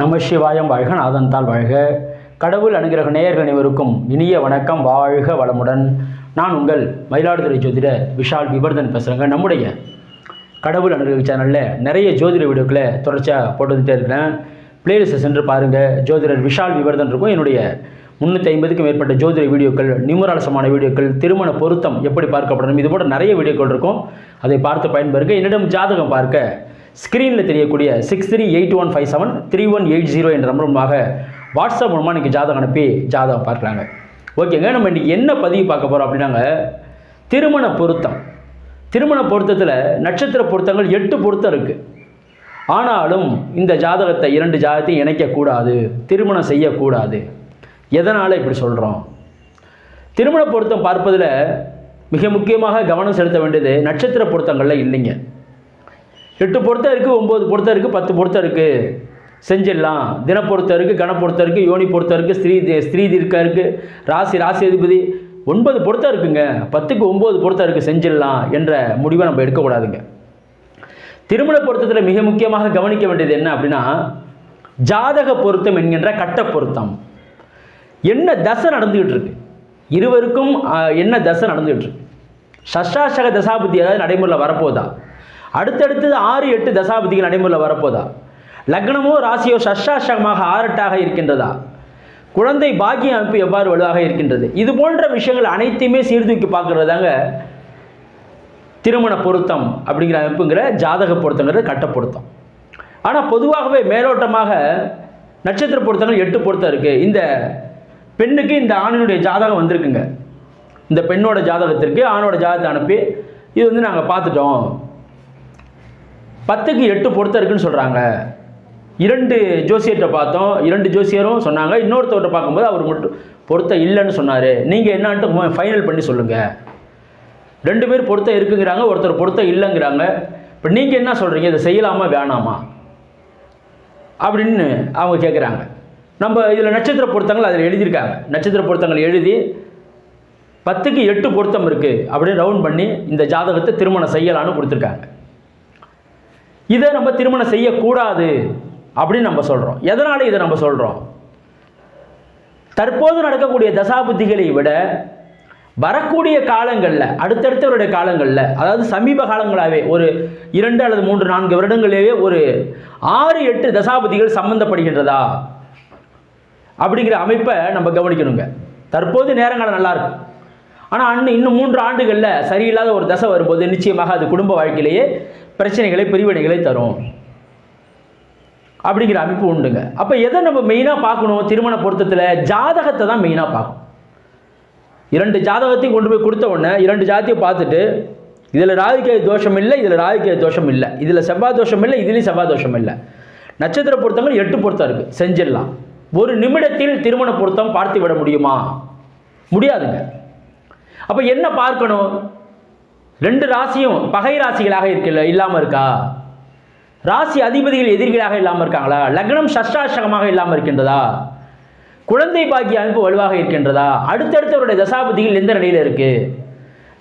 நம சிவாயம் வாழ்க நாதன்தாள் வாழ்க. கடவுள் அனுகிரக நேயர்கள் அனைவருக்கும் இனிய வணக்கம். வாழ்க வளமுடன். நான் உங்கள் மயிலாடுதுறை ஜோதிட விஷால் விவர்தன் பேசுகிறேங்க நம்முடைய கடவுள் அனுகிரக சேனலில் நிறைய ஜோதிட வீடியோக்களை தொடர்ச்சியாக போட்டுக்கிட்டே இருக்கிறேன். பிளேலிஸ்ட்டை சென்று பாருங்கள் ஜோதிடர் விஷால் விவர்தன் இருக்கும். என்னுடைய முந்நூற்றி ஐம்பதுக்கும் மேற்பட்ட ஜோதிட வீடியோக்கள் நிமராலசமான வீடியோக்கள் திருமண பொருத்தம் எப்படி பார்க்கப்படணும் இது போன்ற நிறைய வீடியோக்கள் இருக்கும். அதை பார்த்து பயன்பெறுங்க. என்னிடம் ஜாதகம் பார்க்க ஸ்க்ரீனில் தெரியக்கூடிய six three eight one five seven three one eight zero என்ற நம்பர் மூலமாக வாட்ஸ்அப் மூலமாக இன்றைக்கி ஜாதகம் அனுப்பி ஜாதகம் பார்க்குறாங்க ஓகேங்க நம்ம இன்றைக்கி என்ன பதிவு பார்க்க போகிறோம் அப்படின்னாங்க திருமண பொருத்தம். திருமண பொருத்தத்தில் நட்சத்திர பொருத்தங்கள் எட்டு பொருத்தம் இருக்குது ஆனாலும் இந்த ஜாதகத்தை இரண்டு ஜாதகத்தையும் இணைக்கக்கூடாது திருமணம் செய்யக்கூடாது. எதனால் இப்படி சொல்கிறோம் திருமண பொருத்தம் பார்ப்பதில் மிக முக்கியமாக கவனம் செலுத்த வேண்டியது நட்சத்திர பொருத்தங்களில் இல்லைங்க. எட்டு பொருத்தம் இருக்குது ஒம்பது பொருத்தம் இருக்குது பத்து பொருத்தம் இருக்குது செஞ்சிடலாம். தின பொருத்தம் இருக்குது கண பொருத்தம் இருக்குது யோனி பொருத்தம் இருக்குது ஸ்ரீ ஸ்ரீ தீர்க்கம் இருக்குது ராசி ராசி அதிபதி. ஒன்பது பொருத்தம் இருக்குங்க. பத்துக்கு ஒம்பது பொருத்தம் இருக்குது செஞ்சிடலாம் என்ற முடிவை நம்ம எடுக்கக்கூடாதுங்க. திருமண பொருத்தத்தில் மிக முக்கியமாக கவனிக்க வேண்டியது என்ன அப்படின்னா ஜாதக பொருத்தம் என்கின்ற கட்ட பொருத்தம். என்ன தசை நடந்துகிட்டு இருக்கு? இருவருக்கும் என்ன தசை நடந்துகிட்டு இருக்கு? சஷ்டாசக தசாபுத்தி ஏதாவது நடைமுறையில் வரப்போதா? அடுத்தடுத்தது ஆறு எட்டு தசாபதிகள் நடைமுறையில் வரப்போதா? லக்னமோ ராசியோ சஷ்டாசகமாக ஆறட்டாக இருக்கின்றதா? குழந்தை பாக்கிய அமைப்பு எவ்வாறு வலுவாக இருக்கின்றது? இது போன்ற விஷயங்கள் அனைத்தையுமே சீர்தூக்கி பார்க்கறதாங்க திருமண பொருத்தம் அப்படிங்கிற அமைப்புங்கிற ஜாதக பொருத்தங்கிறது கட்ட பொருத்தம். ஆனால் பொதுவாகவே மேலோட்டமாக நட்சத்திர பொருத்தங்கள் எட்டு பொருத்தம் இருக்குது இந்த பெண்ணுக்கு இந்த ஆணினுடைய ஜாதகம் வந்திருக்குங்க. இந்த பெண்ணோட ஜாதகத்திற்கு ஆணோட ஜாதகத்தை அனுப்பி இது வந்து நாங்கள் பார்த்துட்டோம். பத்துக்கு எட்டு பொருத்தம் இருக்குன்னு சொல்கிறாங்க இரண்டு ஜோசியர்கிட்ட பார்த்தோம். இரண்டு ஜோசியரும் சொன்னாங்க. இன்னொருத்தவர்கிட்ட பார்க்கும்போது அவர் மட்டும் பொருத்தம் இல்லைன்னு சொன்னார். நீங்கள் என்னான்ட்டு ஃபைனல் பண்ணி சொல்லுங்கள் ரெண்டு பேர் பொருத்தம் இருக்குங்கிறாங்க ஒருத்தர் பொருத்தம் இல்லைங்கிறாங்க. இப்போ நீங்கள் என்ன சொல்கிறீங்க இதை செய்யலாமா வேணாமா? அப்படின்னு அவங்க கேட்குறாங்க நம்ம இதில் நட்சத்திர பொருத்தங்கள் அதில் எழுதியிருக்காங்க. நட்சத்திர பொருத்தங்கள் எழுதி பத்துக்கு எட்டு பொருத்தம் இருக்குது அப்படின்னு ரவுண்ட் பண்ணி இந்த ஜாதகத்தை திருமணம் செய்யலான்னு கொடுத்துருக்காங்க. இதை நம்ம திருமணம் செய்யக்கூடாது அப்படின்னு நம்ம சொல்கிறோம் எதனால் இதை நம்ம சொல்கிறோம் தற்போது நடக்கக்கூடிய தசாபுத்திகளை விட வரக்கூடிய காலங்களில் அடுத்தடுத்தவருடைய காலங்களில் அதாவது சமீப காலங்களாகவே ஒரு இரண்டு அல்லது மூன்று நான்கு வருடங்களிலேயே ஒரு ஆறு எட்டு தசாபதிகள் சம்பந்தப்படுகின்றதா? அப்படிங்கிற அமைப்பை நம்ம கவனிக்கணுங்க. தற்போது நேரங்கள் நல்லா ஆனால் அண்ணன் இன்னும் மூன்று ஆண்டுகளில் சரியில்லாத ஒரு தசை வரும்போது நிச்சயமாக அது குடும்ப வாழ்க்கையிலேயே பிரச்சனைகளை பிரிவினைகளை தரும். அப்படிங்கிற அமைப்பு உண்டுங்க. அப்போ எதை நம்ம மெயினாக பார்க்கணும்? திருமண பொருத்தத்தில் ஜாதகத்தை தான் மெயினாக பார்க்கணும். இரண்டு ஜாதகத்தையும் கொண்டு போய் கொடுத்த உடனே இரண்டு ஜாதத்தையும் பார்த்துட்டு இதில் ராகுகே தோஷம் இல்லை இதில் ராகுகே தோஷம் இல்லை. இதில் செவ்வாய் தோஷம் இல்லை இதுலேயும் செவ்வாய் தோஷம் இல்லை. நட்சத்திர பொருத்தங்கள் எட்டு பொருத்தம் இருக்குது செஞ்சிடலாம். ஒரு நிமிடத்தில் திருமண பொருத்தம் பார்த்து விட முடியுமா? முடியாதுங்க. அப்போ என்ன பார்க்கணும்? ரெண்டு ராசியும் பகை ராசிகளாக இருக்கல இல்லாமல் இருக்கா? ராசி அதிபதிகள் எதிரிகளாக இல்லாமல் இருக்காங்களா? லக்னம் சஷ்டாஷகமாக இல்லாமல் இருக்கின்றதா? குழந்தை பாக்கிய அமைப்பு வலுவாக இருக்கின்றதா? அடுத்தடுத்தவருடைய தசாபதிகள் எந்த நிலையில் இருக்கு?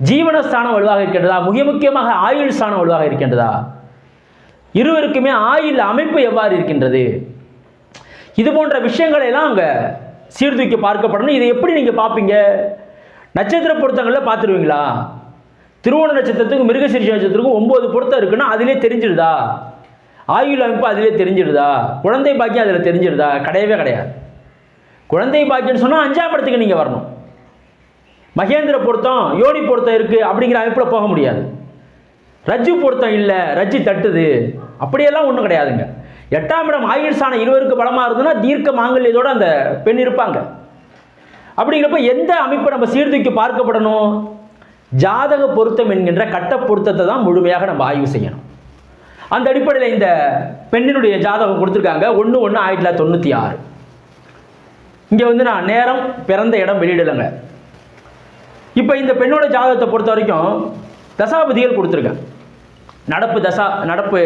ஜீவனஸ்தானம் வலுவாக இருக்கின்றதா? மிக முக்கியமாக ஆயுள் ஸ்தானம் வலுவாக இருக்கின்றதா? இருவருக்குமே ஆயுள் அமைப்பு எவ்வாறு இருக்கின்றது? இது போன்ற விஷயங்களை எல்லாம் அங்கே சீர்தூக்கி பார்க்கப்படணும். இதை எப்படி நீங்கள் பார்ப்பீங்க? நட்சத்திர பொருத்தங்களில் பார்த்துருவீங்களா? திருவோண நட்சத்திரத்துக்கும் மிருகசீரிஷ நட்சத்திரத்துக்கும் ஒம்பது பொருத்தம் இருக்குன்னா அதிலே தெரிஞ்சிடுதா? ஆயுள் அமைப்பு அதிலே தெரிஞ்சிடுதா? குழந்தை பாக்கியம் அதில் தெரிஞ்சிடுதா? கிடையவே கிடையாது. குழந்தை பாக்கியம்னு சொன்னால் அஞ்சாம் இடத்துக்கு நீங்கள் வரணும். மகேந்திர பொருத்தம் யோனி பொருத்தம் இருக்குது அப்படிங்கிற அமைப்பில் போக முடியாது. ரஜ்ஜு பொருத்தம் இல்லை ரஜ்ஜு தட்டுது. அப்படியெல்லாம் ஒன்றும் கிடையாதுங்க. எட்டாம் இடம் ஆயுள் சாணம் இருவருக்கு பலமாக இருந்ததுன்னா தீர்க்க மாங்கல்யத்தோடு அந்த பெண் இருப்பாங்க. அப்படிங்கிறப்ப எந்த அமைப்பை நம்ம சீர்தூக்கி பார்க்கப்படணும்? ஜாதக பொருத்தம் என்கின்ற கட்ட பொருத்தத்தை தான் முழுமையாக நம்ம ஆய்வு செய்யணும். அந்த அடிப்படையில் இந்த பெண்ணினுடைய ஜாதகம் கொடுத்துருக்காங்க. ஒன்று ஒன்று ஆயிரத்தி தொள்ளாயிரத்தி தொண்ணூற்றி ஆறு. இங்கே வந்து நான் நேரம் பிறந்த இடம் வெளியிடலைங்க. இப்போ இந்த பெண்ணோட ஜாதகத்தை பொறுத்த வரைக்கும் தசாபதிகள் கொடுத்துருக்கேன் நடப்பு தசா நடப்பு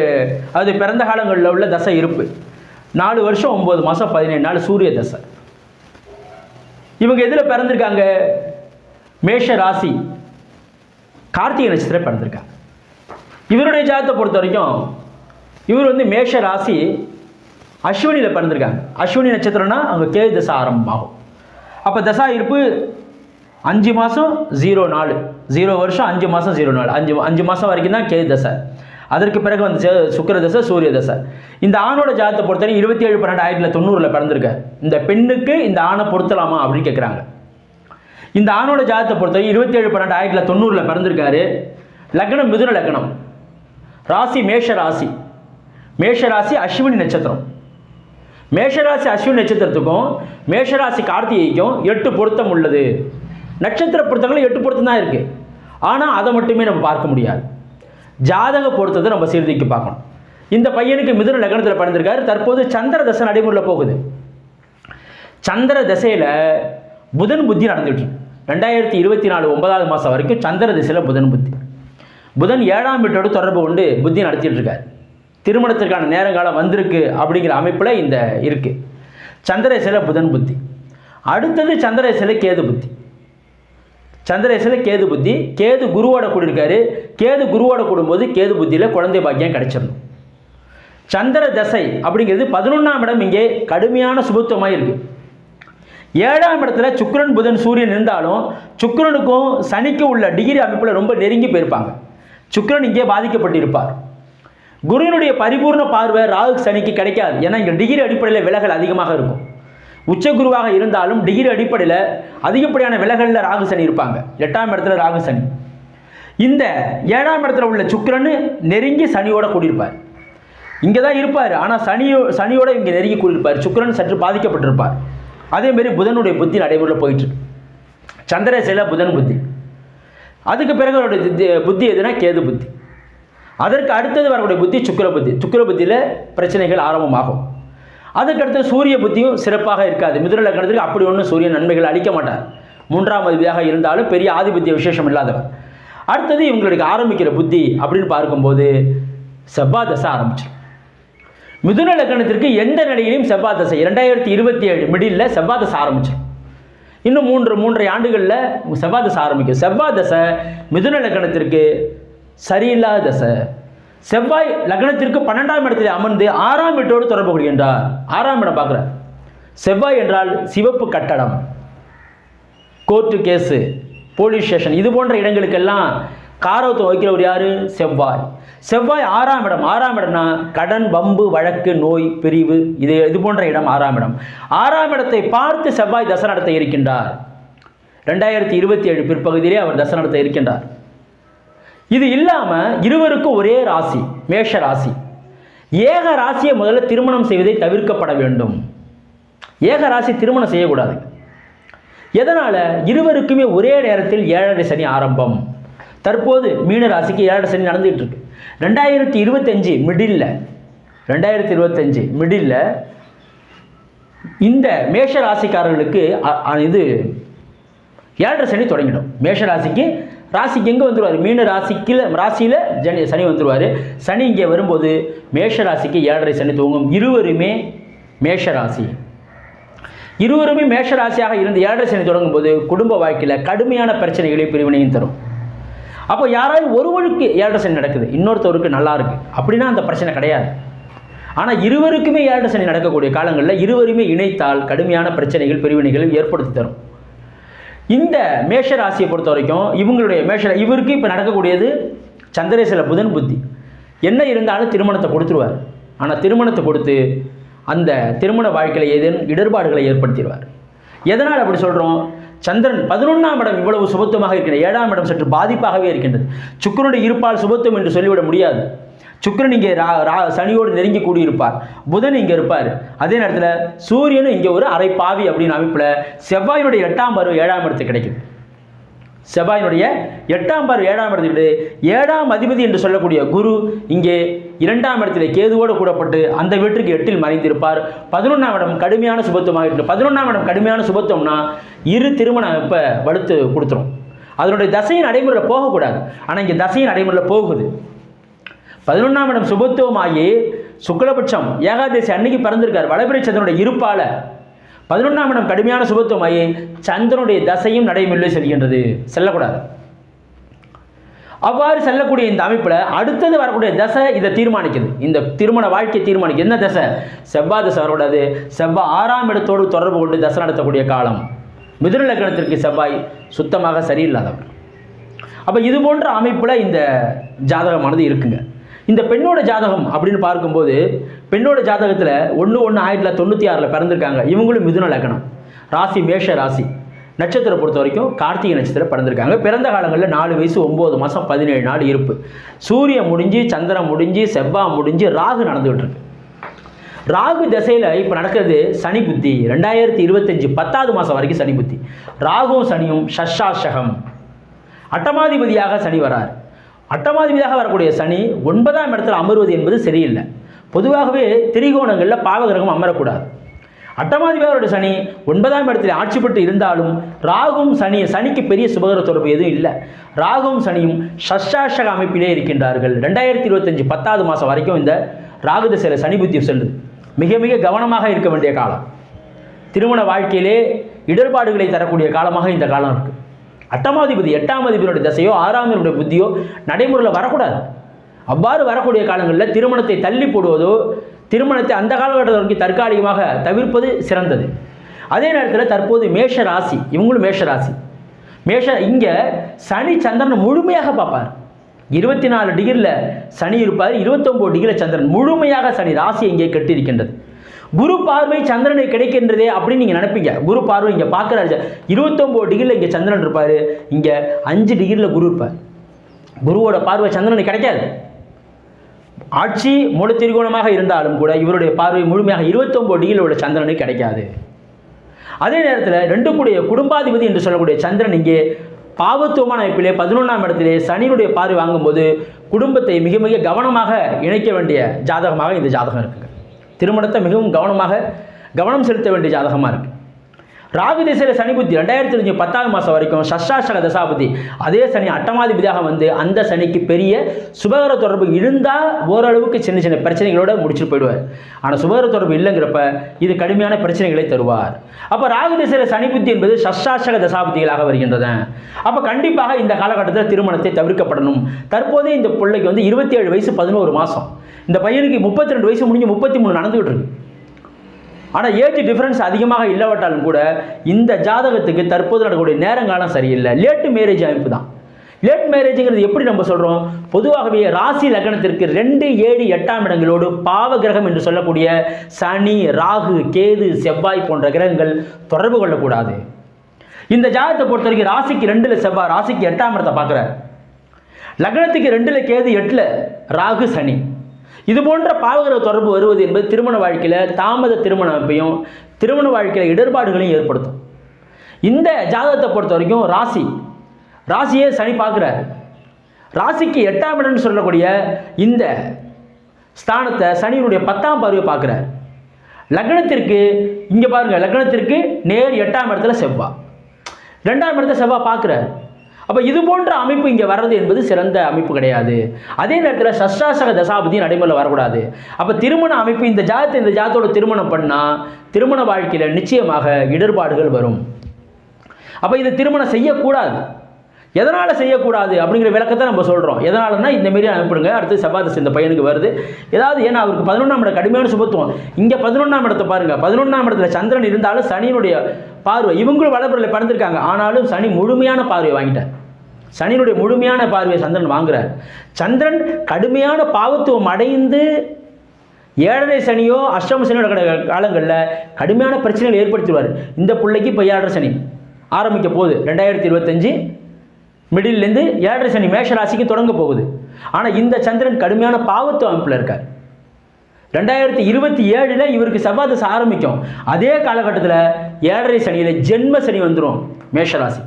அது பிறந்த காலங்களில் உள்ள தசை இருப்பு. நாலு வருஷம் ஒம்பது மாதம் பதினேழு நாள் சூரிய தசை. இவங்க எதில் பிறந்திருக்காங்க? மேஷ ராசி. கார்த்திகை நட்சத்திரம் பிறந்திருக்காங்க. இவருடைய ஜாதகத்தை பொறுத்த வரைக்கும் இவர் வந்து மேஷ ராசி அஸ்வினியில் பிறந்திருக்காங்க. அஸ்வினி நட்சத்திரம்னா அங்கே கேது தசை ஆரம்பமாகும். அப்போ தசா இருப்பு அஞ்சு மாதம் ஜீரோ நாலு. ஜீரோ வருஷம் அஞ்சு மாதம் ஜீரோ நாலு. அஞ்சு அஞ்சு மாதம் வரைக்கும் தான் கேது தசை. அதற்கு பிறகு வந்து சுக்கர தசை சூரிய தசை இந்த ஆணோட ஜாதத்தை பொறுத்தவரை இருபத்தி ஏழு பன்னெண்டு ஆயிரத்தி தொண்ணூறில் பிறந்திருக்க. இந்த பெண்ணுக்கு இந்த ஆணை பொருத்தலாமா அப்படின்னு கேட்குறாங்க இந்த ஆணோட ஜாதத்தை பொறுத்தவரை இருபத்தி ஏழு பன்னெண்டு ஆயிரத்தி தொண்ணூறில் பிறந்திருக்காரு. லக்னம் மிதுன லக்னம். ராசி மேஷ ராசி. மேஷ ராசி அஸ்வினி நட்சத்திரம். மேஷராசி அஸ்வினி நட்சத்திரத்துக்கும் மேஷராசி கார்த்திகைக்கும் எட்டு பொருத்தம் உள்ளது. நட்சத்திர பொருத்தங்களும் எட்டு பொருத்தம் தான் இருக்குது ஆனால் அதை மட்டுமே நம்ம பார்க்க முடியாது. ஜாதக பொருத்தத்தை நம்ம சீர்திக்கு பார்க்கணும். இந்த பையனுக்கு மிதுன லக்னத்தில் பிறந்திருக்காரு. தற்போது சந்திர தசை நடைமுறையில் போகுது. சந்திர திசையில் புதன் புத்தி நடந்துட்டு ரெண்டாயிரத்தி இருபத்தி நாலு ஒன்பதாவது மாதம் வரைக்கும் சந்திர திசையில் புதன் புத்தி. புதன் ஏழாம் வீட்டோடு தொடர்பு கொண்டு புத்தி நடத்திட்டு இருக்கார். திருமணத்திற்கான நேரங்காலம் வந்திருக்கு அப்படிங்கிற அமைப்பில் இந்த இருக்கு. சந்திரேசில் புதன் புத்தி. அடுத்தது சந்திரேசில் கேது புத்தி. சந்திரேசனில் கேது புத்தி கேது குருவோட கூடியிருக்காரு. கேது குருவோட கூடும்போது கேது புத்தியில் குழந்தை பாக்கியம் கிடைச்சிடணும். சந்திர தசை அப்படிங்கிறது பதினொன்றாம் இடம் இங்கே கடுமையான சுபத்துவமாக இருக்குது ஏழாம் இடத்துல சுக்கரன் புதன் சூரியன் இருந்தாலும் சுக்கரனுக்கும் சனிக்கும் உள்ள டிகிரி அமைப்பில் ரொம்ப நெருங்கி போயிருப்பாங்க. சுக்கரன் இங்கே பாதிக்கப்பட்டிருப்பார். குருவினுடைய பரிபூர்ண பார்வை ராகு சனிக்கு கிடைக்காது. ஏன்னா இங்கே டிகிரி அடிப்படையில் விலகல் அதிகமாக இருக்கும். உச்ச குருவாக இருந்தாலும் டிகிரி அடிப்படையில் அதிகப்படியான விலகலில் ராகு சனி இருப்பாங்க. எட்டாம் இடத்துல ராகு சனி. இந்த ஏழாம் இடத்துல உள்ள சுக்கரன் நெருங்கி சனியோட கூடியிருப்பார். இங்கே தான் இருப்பார். ஆனால் சனியோ சனியோட இங்கே நெருங்கி கூடியிருப்பார். சுக்கிரன் சற்று பாதிக்கப்பட்டிருப்பார். அதேமாரி புதனுடைய புத்தி நடைமுறையில் போயிட்டு இருக்கு. புதன் புத்தி. அதுக்கு பிறகு அவருடைய புத்தி எதுனா கேது புத்தி. அதற்கு அடுத்தது வரக்கூடிய புத்தி சுக்கர புத்தி. சுக்கர புத்தியில் பிரச்சனைகள் ஆரம்பமாகும். அதுக்கடுத்து சூரிய புத்தியும் சிறப்பாக இருக்காது. மிதுர லக்னத்துக்கு அப்படி ஒன்றும் சூரியன் நன்மைகள் அளிக்க மாட்டார். மூன்றாம் அதிபதியாக இருந்தாலும் பெரிய ஆதிபத்திய விசேஷம் இல்லாதவர். அடுத்தது இவங்களுக்கு ஆரம்பிக்கிற புத்தி அப்படின்னு பார்க்கும்போது செவ்வாய் தசை ஆரம்பிச்சிடும் மிதுன லக்னத்திற்கு எந்த நிலையிலும் செவ்வாய் தசை. இரண்டாயிரத்தி இருபத்தி ஏழு மிடில் செவ்வாய் தசை ஆரம்பிச்சிடும் இன்னும் மூன்று மூன்றரை ஆண்டுகளில் செவ்வாய் தசை ஆரம்பிக்கும். செவ்வாய் தசை மிதுன லக்னத்திற்கு சரியில்லாத தசை. செவ்வாய் லக்னத்திற்கு பன்னெண்டாம் இடத்தில் அமர்ந்து ஆறாம் வீட்டோடு தொடர்பு கொள்கின்றார். ஆறாம் இடம் பார்க்குற செவ்வாய் என்றால் சிவப்பு கட்டடம். கோர்ட்டு கேஸு போலீஸ் ஸ்டேஷன் இது போன்ற இடங்களுக்கெல்லாம் காரவத்தை வைக்கிறவர் யார்? செவ்வாய். செவ்வாய் ஆறாம் இடம். ஆறாம் இடம்னா கடன் வம்பு வழக்கு நோய் பிரிவு இது இது போன்ற இடம் ஆறாம் இடம். ஆறாம் இடத்தை பார்த்து செவ்வாய் தசை நடத்த இருக்கின்றார் ரெண்டாயிரத்தி இருபத்தி ஏழு பிற்பகுதியிலே அவர் தசை நடத்த இருக்கின்றார் இது இல்லாமல் இருவருக்கும் ஒரே ராசி மேஷ ராசி. ஏக ராசியை முதல்ல திருமணம் செய்வதை தவிர்க்கப்பட வேண்டும். ஏக ராசி திருமணம் செய்யக்கூடாது. எதனால்? இருவருக்குமே ஒரே நேரத்தில் ஏழரை சனி ஆரம்பம். தற்போது மீன ராசிக்கு ஏழரை சனி நடந்துகிட்டு இருக்கு ரெண்டாயிரத்தி இருபத்தஞ்சு மிடில் ரெண்டாயிரத்தி இருபத்தஞ்சு மிடில் இந்த மேஷ ராசிக்காரர்களுக்கு அ- இது ஏழரை சனி தொடங்கிடும். மேஷ ராசிக்கு ராசிக்கு எங்கே வந்துருவார்? மீன ராசிக்கில் ராசியில் ஜனி சனி வந்துருவார். சனி இங்கே வரும்போது மேஷ ராசிக்கு ஏழரை சனி துவங்கும் இருவருமே மேஷ ராசி. இருவருமே மேஷ ராசியாக இருந்து ஏழரை சனி தொடங்கும் போது குடும்ப வாழ்க்கையில் கடுமையான பிரச்சனைகளையும் பிரிவினையும் தரும். அப்போ யாராவது ஒருவருக்கு ஏழரை சனி நடக்குது. இன்னொருத்தவருக்கு நல்லா இருக்கு. அப்படின்னா அந்த பிரச்சனை கிடையாது. ஆனால் இருவருக்குமே ஏழரை சனி நடக்கக்கூடிய காலங்களில் இருவருமே இணைத்தால் கடுமையான பிரச்சனைகள் பிரிவினைகள் ஏற்படுத்தி தரும். இந்த மேஷ ராசியை பொறுத்த வரைக்கும் இவங்களுடைய மேஷ இவருக்கு இப்போ நடக்கக்கூடியது சந்திரேசல புதன் புத்தி. என்ன இருந்தாலும் திருமணத்தை கொடுத்துருவார். ஆனால் திருமணத்தை கொடுத்து அந்த திருமண வாழ்க்கையில் ஏதேனும் இடர்பாடுகளை ஏற்படுத்திடுவார். எதனால் அப்படி சொல்கிறோம் சந்திரன் பதினொன்றாம் இடம் இவ்வளவு சுபத்துவமாக இருக்கின்றது ஏழாம் இடம் சற்று பாதிப்பாகவே இருக்கின்றது. சுக்கரனுடைய இருப்பால் சுபத்துவம் என்று சொல்லிவிட முடியாது. சுக்கிரன் இங்கே ரா ரா சனியோடு நெருங்கி கூடியிருப்பார். புதன் இங்கே இருப்பார். அதே நேரத்தில் சூரியனும் இங்கே ஒரு அரை பாவி அப்படின்னு அமைப்பில் செவ்வாயினுடைய எட்டாம் பருவம் ஏழாம் இடத்துக்கு கிடைக்குது. செவ்வாயினுடைய எட்டாம் பார்வை ஏழாம் இடத்துக்கு ஏழாம் அதிபதி என்று சொல்லக்கூடிய குரு இங்கே இரண்டாம் இடத்திலே கேதுவோடு கூடப்பட்டு அந்த வீட்டுக்கு எட்டில் மறைந்திருப்பார். பதினொன்றாம் இடம் கடுமையான சுபத்துவமாக இருக்கு பதினொன்றாம் இடம் கடுமையான சுபத்துவம்னா இரு திருமணம் இப்போ வலுத்து கொடுத்துரும். அதனுடைய தசையின் நடைமுறையில் போகக்கூடாது. ஆனால் இங்கே தசையின் நடைமுறையில் போகுது. பதினொன்றாம் இடம் சுபத்துவமாகி சுக்லபட்சம் ஏகாதசி அன்னைக்கு பிறந்திருக்கார். வளபிரை சந்திரனுடைய இருப்பால. பதினொன்றாம் இடம் கடுமையான சுபத்துவமாகி சந்திரனுடைய தசையும் நடைமுறையில் செல்கின்றது. செல்லக்கூடாது. அவ்வாறு செல்லக்கூடிய இந்த அமைப்பில் அடுத்தது வரக்கூடிய தசை இதை தீர்மானிக்குது. இந்த திருமண வாழ்க்கையை தீர்மானிக்குது. என்ன தசை? செவ்வாய் தசை வரக்கூடாது. செவ்வாய் ஆறாம் இடத்தோடு தொடர்பு கொண்டு தசை நடத்தக்கூடிய காலம். மிதுன லக்கணத்திற்கு செவ்வாய் சுத்தமாக சரியில்லாதவர். அப்போ இது போன்ற அமைப்பில் இந்த ஜாதகமானது இருக்குங்க. இந்த பெண்ணோட ஜாதகம் அப்படின்னு பார்க்கும்போது பெண்ணோட ஜாதகத்தில் ஒன்று ஒன்று ஆயிரத்தி தொள்ளாயிரத்தி தொண்ணூற்றி ஆறில் பிறந்திருக்காங்க. இவங்களும் மிதுன லக்கணம் ராசி மேஷ ராசி. நட்சத்திரம் பொறுத்த வரைக்கும் கார்த்திகை நட்சத்திரம் பிறந்திருக்காங்க. பிறந்த காலங்களில் நாலு வயசு ஒம்பது மாதம் பதினேழு நாள் இருப்பு. சூரியன் முடிஞ்சு சந்திரன் முடிஞ்சு செவ்வாய் முடிஞ்சு ராகு நடந்துகிட்டு இருக்கு ராகு திசையில் இப்போ நடக்கிறது சனி புத்தி. ரெண்டாயிரத்தி இருபத்தஞ்சி பத்தாவது மாதம் வரைக்கும் சனி புத்தி. ராகுவும் சனியும் ஷஷாஷகம் அட்டமாதிபதியாக சனி வரார். அட்டமாதிபதியாக வரக்கூடிய சனி ஒன்பதாம் இடத்தில் அமர்வது என்பது சரியில்லை. பொதுவாகவே திரிகோணங்களில் பாவகிரகம் அமரக்கூடாது. அட்டமாதிபதியோட சனி ஒன்பதாம் இடத்தில் ஆட்சி பெற்று இருந்தாலும் ராகும் சனி சனிக்கு பெரிய சுபகர தொடர்பு எதுவும் இல்லை. ராகும் சனியும் சஷ்டாஷக அமைப்பிலே இருக்கின்றார்கள். ரெண்டாயிரத்தி இருபத்தஞ்சு பத்தாவது மாதம் வரைக்கும் இந்த ராகு திசையில் சனி புத்தி செல்லுது. மிக மிக கவனமாக இருக்க வேண்டிய காலம். திருமண வாழ்க்கையிலே இடர்பாடுகளை தரக்கூடிய காலமாக இந்த காலம் இருக்குது அட்டமாதிபதி எட்டாம் அதிபதியுடைய தசையோ ஆறாம் அதிபதியுடைய புத்தியோ நடைமுறையில் வரக்கூடாது. அவ்வாறு வரக்கூடிய காலங்களில் திருமணத்தை தள்ளி போடுவதோ திருமணத்தை அந்த காலகட்டத்தில் வரைக்கும் தற்காலிகமாக தவிர்ப்பது சிறந்தது. அதே நேரத்தில் தற்போது மேஷ ராசி இவங்களும் மேஷ ராசி. மேஷ இங்கே சனி சந்திரனை முழுமையாக பார்ப்பார். இருபத்தி நாலு டிகிரியில் சனி இருப்பார் இருபத்தொம்போது டிகிரியில் சந்திரன். முழுமையாக சனி ராசி இங்கே கட்டியிருக்கின்றது. குரு பார்வை சந்திரனை கிடைக்கின்றதே அப்படின்னு நீங்கள் நினைப்பீங்க. குரு பார்வை இங்கே பார்க்குறாரு. இருபத்தொம்போது டிகிரியில் இங்கே சந்திரன் இருப்பார். இங்கே அஞ்சு டிகிரியில் குரு இருப்பார். குருவோட பார்வை சந்திரனுக்கு கிடைக்காது. ஆட்சி முழு திரிகோணமாக இருந்தாலும் கூட இவருடைய பார்வை முழுமையாக இருபத்தொம்போது டிகிரியில் உள்ள சந்திரனுக்கு கிடைக்காது. அதே நேரத்தில் ரெண்டு கூடிய குடும்பாதிபதி என்று சொல்லக்கூடிய சந்திரன் இங்கே பாவத்துவமான அமைப்பிலே பதினொன்றாம் இடத்திலே சனியினுடைய பார்வை வாங்கும்போது குடும்பத்தை மிக மிக கவனமாக இணைக்க வேண்டிய ஜாதகமாக இந்த ஜாதகம் இருக்குங்க திருமணத்தை மிகவும் கவனமாக கவனம் செலுத்த வேண்டிய ஜாதகமாக இருக்குது ராகு திசையில் சனி புத்தி ரெண்டாயிரத்தி அஞ்சு பத்தாவது மாதம் வரைக்கும் சஷ்டாஷ்டக தசாபதி. அதே சனி அட்டமாதிபதியாக வந்து அந்த சனிக்கு பெரிய சுபகர தொடர்பு இருந்தால் ஓரளவுக்கு சின்ன சின்ன பிரச்சனைகளோடு முடிச்சுட்டு போயிடுவார். ஆனால் சுபகர தொடர்பு இல்லைங்கிறப்ப இது கடுமையான பிரச்சனைகளை தருவார். அப்போ ராகு திசையில் சனி புத்தி என்பது சஷ்டாஷ்டக தசாபதிகளாக வருகின்றன. அப்போ கண்டிப்பாக இந்த காலகட்டத்தில் திருமணத்தை தவிர்க்கப்படணும். தற்போதே இந்த பிள்ளைக்கு வந்து இருபத்தி ஏழு வயசு பதினோரு மாதம் இந்த பையனுக்கு முப்பத்தி ரெண்டு வயசு முடிஞ்சு முப்பத்தி மூணு நடந்துகிட்டு இருக்கு. ஆனால் ஏஜ் டிஃப்ரென்ஸ் அதிகமாக இல்லாவிட்டாலும் கூட இந்த ஜாதகத்துக்கு தற்போது நடக்கக்கூடிய நேரங்காலம் சரியில்லை. லேட்டு மேரேஜ் அமைப்பு தான். லேட் மேரேஜுங்கிறது எப்படி நம்ம சொல்கிறோம் பொதுவாகவே ராசி லக்னத்திற்கு ரெண்டு ஏழு எட்டாம் இடங்களோடு பாவ கிரகம் என்று சொல்லக்கூடிய சனி ராகு கேது செவ்வாய் போன்ற கிரகங்கள் தொடர்பு கொள்ளக்கூடாது. இந்த ஜாதகத்தை பொறுத்த வரைக்கும் ராசிக்கு ரெண்டில் செவ்வாய் ராசிக்கு எட்டாம் இடத்தை பார்க்குற லக்னத்துக்கு ரெண்டில் கேது எட்டில் ராகு சனி. இது போன்ற பாவகிரக தொடர்பு வருவது என்பது திருமண வாழ்க்கையில் தாமத திருமண அமைப்பையும் திருமண வாழ்க்கையில் இடர்பாடுகளையும் ஏற்படுத்தும். இந்த ஜாதகத்தை பொறுத்த வரைக்கும் ராசி ராசியே சனி பார்க்குறாரு. ராசிக்கு எட்டாம் இடம்னு சொல்லக்கூடிய இந்த ஸ்தானத்தை சனியினுடைய பத்தாம் பார்வையை பார்க்குறார். லக்னத்திற்கு இங்கே பாருங்கள் லக்னத்திற்கு நேர் எட்டாம் இடத்துல செவ்வாய் ரெண்டாம் இடத்துல செவ்வாய் பார்க்குறாரு. அப்போ இது போன்ற அமைப்பு இங்கே வர்றது என்பது சிறந்த அமைப்பு கிடையாது. அதே நேரத்தில் சஷ்டாசக தசாபதி நடைமுறையில் வரக்கூடாது. அப்போ திருமண அமைப்பு இந்த ஜாதத்தை இந்த ஜாதத்தோட திருமணம் பண்ணால் திருமண வாழ்க்கையில் நிச்சயமாக இடர்பாடுகள் வரும். அப்போ இதை திருமணம் செய்யக்கூடாது. எதனால் செய்யக்கூடாது அப்படிங்கிற விளக்கத்தை நம்ம சொல்கிறோம் எதனாலன்னா இந்த மாரி அனுப்பிடுங்க அடுத்து செவ்வாதசி இந்த பையனுக்கு வருது. ஏதாவது ஏன்னா அவருக்கு பதினொன்றாம் இடம் கடுமையான சுபத்துவம். இங்கே பதினொன்றாம் இடத்தை பாருங்கள் பதினொன்றாம் இடத்துல சந்திரன் இருந்தாலும் சனியினுடைய பார்வை இவங்களும் வளர்ப்புறையில் பிறந்திருக்காங்க. ஆனாலும் சனி முழுமையான பார்வை வாங்கிட்டார். சனியினுடைய முழுமையான பார்வையை சந்திரன் வாங்குறார். சந்திரன் கடுமையான பாவத்துவம் அடைந்து ஏழரை சனியோ அஷ்டம சனியோட காலங்களில் கடுமையான பிரச்சனைகள் ஏற்படுத்திடுவார். இந்த பிள்ளைக்கு இப்போ ஏழரை சனி ஆரம்பிக்க போகுது. ரெண்டாயிரத்தி இருபத்தஞ்சு மிடில்லேருந்து ஏழரை சனி மேஷ ராசிக்கு தொடங்க போகுது. ஆனால் இந்த சந்திரன் கடுமையான பாவத்துவ அமைப்பில் இருக்கார். ரெண்டாயிரத்தி இருபத்தி ஏழில் இவருக்கு செவ்வாய் ஆரம்பிக்கும். அதே காலகட்டத்தில் ஏழரை சனியில் ஜென்ம சனி வந்துடும் மேஷராசி.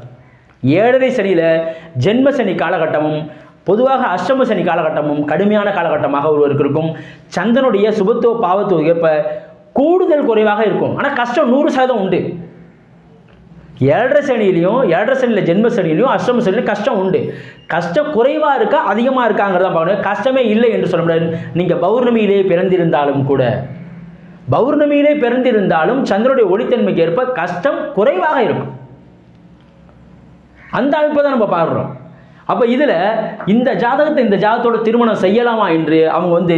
ஏழரை சனியில் ஜென்ம சனி காலகட்டமும் பொதுவாக அஷ்டம சனி காலகட்டமும் கடுமையான காலகட்டமாக ஒருவருக்கு இருக்கும். சந்திரனுடைய சுபத்துவ பாவத்துவ ஏற்ப கூடுதல் குறைவாக இருக்கும். ஆனால் கஷ்டம் நூறு சதவீதம் உண்டு. ஏழரை சனிலையும் ஏழரை சனியில் ஜென்ம சனிலையும் அஷ்டம சனிலையும் கஷ்டம் உண்டு. கஷ்டம் குறைவாக இருக்கா அதிகமாக இருக்காங்கிறதான் பார்க்கணும் கஷ்டமே இல்லை என்று சொல்ல முடியாது. நீங்கள் பௌர்ணமியிலே பிறந்திருந்தாலும் கூட பௌர்ணமியிலே பிறந்திருந்தாலும் சந்திரனுடைய ஒளித்தன்மைக்கு ஏற்ப கஷ்டம் குறைவாக இருக்கும். அந்த அமைப்பை தான் நம்ம பார்க்குறோம். அப்போ இதில் இந்த ஜாதகத்தை இந்த ஜாதகத்தோட திருமணம் செய்யலாமா என்று அவங்க வந்து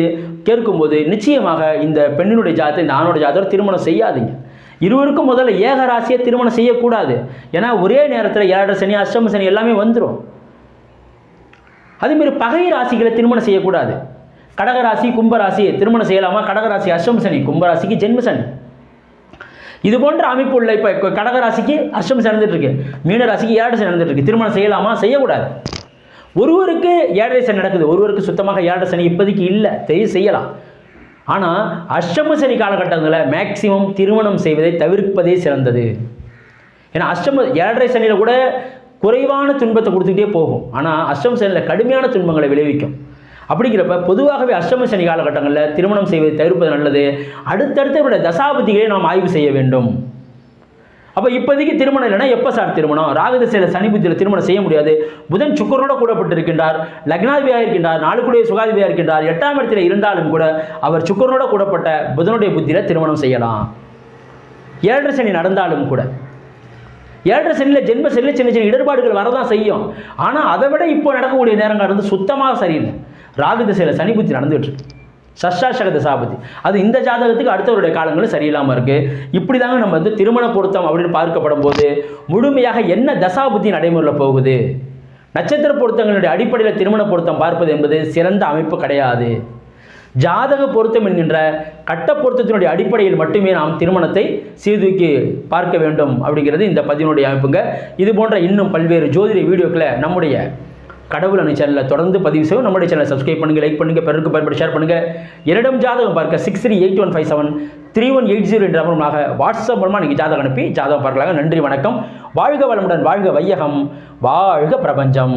கேட்கும்போது நிச்சயமாக இந்த பெண்ணினுடைய ஜாதகத்தை இந்த ஆணோட ஜாதகம் திருமணம் செய்யாதீங்க. இருவருக்கும் முதல்ல ஏக ராசியை திருமணம் செய்யக்கூடாது. ஏன்னா ஒரே நேரத்தில் ஏழரை சனி அஷ்டம சனி எல்லாமே வந்துடும் அதேமாரி பகை ராசிகளை திருமணம் செய்யக்கூடாது. கடகராசி கும்பராசி திருமணம் செய்யலாமா? கடகராசி அஷ்டம சனி கும்பராசிக்கு ஜென்ம சனி. இது போன்ற அமைப்பு உள்ள இப்போ கடகராசிக்கு அஷ்டம் சனி நடந்துட்டு இருக்கு. மீனராசிக்கு ஏழரை சனி நடந்துட்டு இருக்கு. திருமணம் செய்யலாமா? செய்யக்கூடாது. ஒருவருக்கு ஏழரை சனி நடக்குது. ஒருவருக்கு சுத்தமாக ஏழரை சனி இப்போதைக்கு இல்லை. தெரிய செய்யலாம். ஆனால் அஷ்டம சனி காலகட்டங்களில் மேக்சிமம் திருமணம் செய்வதை தவிர்ப்பதே சிறந்தது. ஏன்னா அஷ்டம ஏழரை சனியில் கூட குறைவான துன்பத்தை கொடுத்துக்கிட்டே போகும். ஆனால் அஷ்டம சனியில் கடுமையான துன்பங்களை விளைவிக்கும். அப்படிங்கிறப்ப பொதுவாகவே அஷ்டம சனி காலகட்டங்களில் திருமணம் செய்வதை தவிர்ப்பது நல்லது. அடுத்தடுத்த தசாபதிகளை நாம் ஆய்வு செய்ய வேண்டும். அப்போ இப்போதைக்கு திருமணம் இல்லைன்னா எப்போ சார் திருமணம்? ராகதசையில் சனி புத்தியில் திருமணம் செய்ய முடியாது. புதன் சுக்கரோட கூடப்பட்டிருக்கின்றார். லக்னாதிபதியாக இருக்கின்றார். நாளுக்குடைய சுகாதிபதியாக இருக்கின்றார். எட்டாம் இடத்தில் இருந்தாலும் கூட அவர் சுக்கரனோட கூடப்பட்ட புதனுடைய புத்தியில் திருமணம் செய்யலாம். ஏழரை சனி நடந்தாலும் கூட. ஏழரை சனியில் ஜென்ம சனியில் சின்ன சின்ன இடர்பாடுகள் வரதான் செய்யும். ஆனால் அதை விட இப்போ நடக்கக்கூடிய நேரங்கள் வந்து சுத்தமாக சரியில்லை. ராகு திசையில் சனி புத்தி நடந்துகிட்டு இருக்கு. சஷ்டாசக தசாபதி. அது இந்த ஜாதகத்துக்கு அடுத்தவருடைய காலங்களும் சரியில்லாமல் இருக்குது இப்படி தாங்க நம்ம வந்து திருமண பொருத்தம் அப்படின்னு பார்க்கப்படும் போது முழுமையாக என்ன தசாபுத்தி நடைமுறையில் போகுது? நட்சத்திர பொருத்தங்களுடைய அடிப்படையில் திருமண பொருத்தம் பார்ப்பது என்பது சிறந்த அமைப்பு கிடையாது. ஜாதக பொருத்தம் என்கின்ற கட்ட பொருத்தத்தினுடைய அடிப்படையில் மட்டுமே நாம் திருமணத்தை சீர்தூக்கி பார்க்க வேண்டும் அப்படிங்கிறது இந்த பதிவினுடைய அமைப்புங்க. இது போன்ற இன்னும் பல்வேறு ஜோதிட வீடியோக்களை நம்முடைய கடவுள் அணி சேனலில் தொடர்ந்து பதிவு செய்வோம் நம்முடைய சேனலை சப்ஸ்கிரைப் பண்ணுங்கள் லைக் பண்ணுங்கள் பிறருக்கு பயன்படுத்தி ஷேர் பண்ணுங்கள் என்னிடம் ஜாதகம் பார்க்க six three eight one five seven three one eight zero என்ற மூலமாக வாட்ஸ்அப் மூலமாக நீங்கள் ஜாதகம் அனுப்பி ஜாதகம் பார்க்கலாங்க. நன்றி வணக்கம். வாழ்க வளமுடன் வாழ்க வையகம். வாழ்க பிரபஞ்சம்.